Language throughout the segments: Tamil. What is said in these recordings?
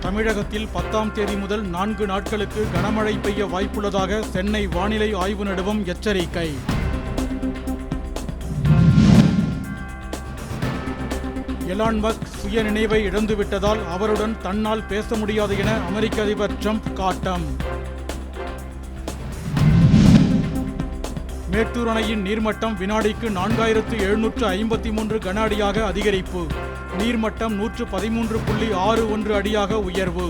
தமிழகத்தில் பத்தாம் தேதி முதல் நான்கு நாட்களுக்கு கனமழை பெய்ய வாய்ப்புள்ளதாக சென்னை வானிலை ஆய்வு நடுவம் எச்சரிக்கை. எலான் மஸ்க் சுய நினைவை இழந்துவிட்டதால் அவருடன் தன்னால் பேச முடியாது என அமெரிக்க அதிபர் ட்ரம்ப் காட்டம். மேட்டூர் அணையின் நீர்மட்டம் வினாடிக்கு நான்காயிரத்து எழுநூற்று ஐம்பத்தி மூன்று கன அடியாக அதிகரிப்பு. நீர்மட்டம் நூற்று பதிமூன்று புள்ளி ஆறு ஒன்று அடியாக உயர்வு.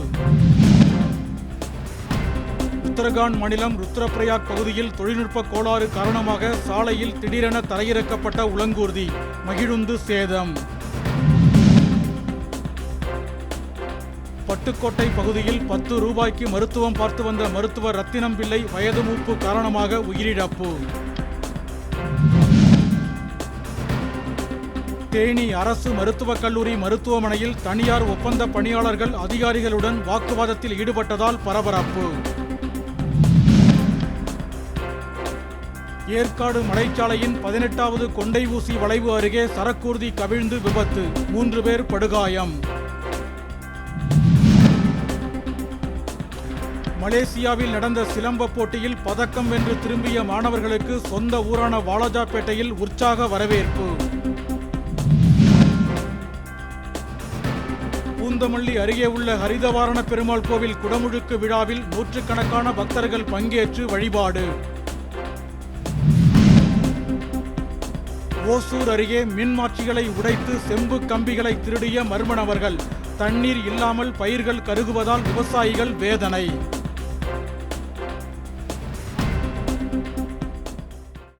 உத்தரகாண்ட் மாநிலம் ருத்ரப்பிரயாக் பகுதியில் தொழில்நுட்ப கோளாறு காரணமாக சாலையில் திடீரென தரையிறக்கப்பட்ட உலங்கூர்தி மகிழுந்து சேதம். பட்டுக்கோட்டை பகுதியில் பத்து ரூபாய்க்கு மருத்துவம் பார்த்து வந்த மருத்துவர் ரத்தினம் பிள்ளை வயது மூப்பு காரணமாக உயிரிழப்பு. தேனி அரசு மருத்துவக் கல்லூரி மருத்துவமனையில் தனியார் ஒப்பந்த பணியாளர்கள் அதிகாரிகளுடன் வாக்குவாதத்தில் ஈடுபட்டதால் பரபரப்பு. ஏற்காடு மலைச்சாலையின் பதினெட்டாவது கொண்டை ஊசி வளைவு அருகே சரக்கூர்தி கவிழ்ந்து விபத்து. மூன்று பேர் படுகாயம். மலேசியாவில் நடந்த சிலம்ப போட்டியில் பதக்கம் வென்று திரும்பிய மாணவர்களுக்கு சொந்த ஊரான வாலாஜாப்பேட்டையில் உற்சாக வரவேற்பு. பூந்தமல்லி அருகே உள்ள ஹரிதவாரண பெருமாள் கோவில் குடமுழுக்கு விழாவில் நூற்றுக்கணக்கான பக்தர்கள் பங்கேற்று வழிபாடு. ஓசூர் அருகே மின்மாற்றிகளை உடைத்து செம்பு கம்பிகளை திருடிய மர்ம நபர்கள் தண்ணீர் இல்லாமல் பயிர்கள் கருகுவதால் விவசாயிகள் வேதனை.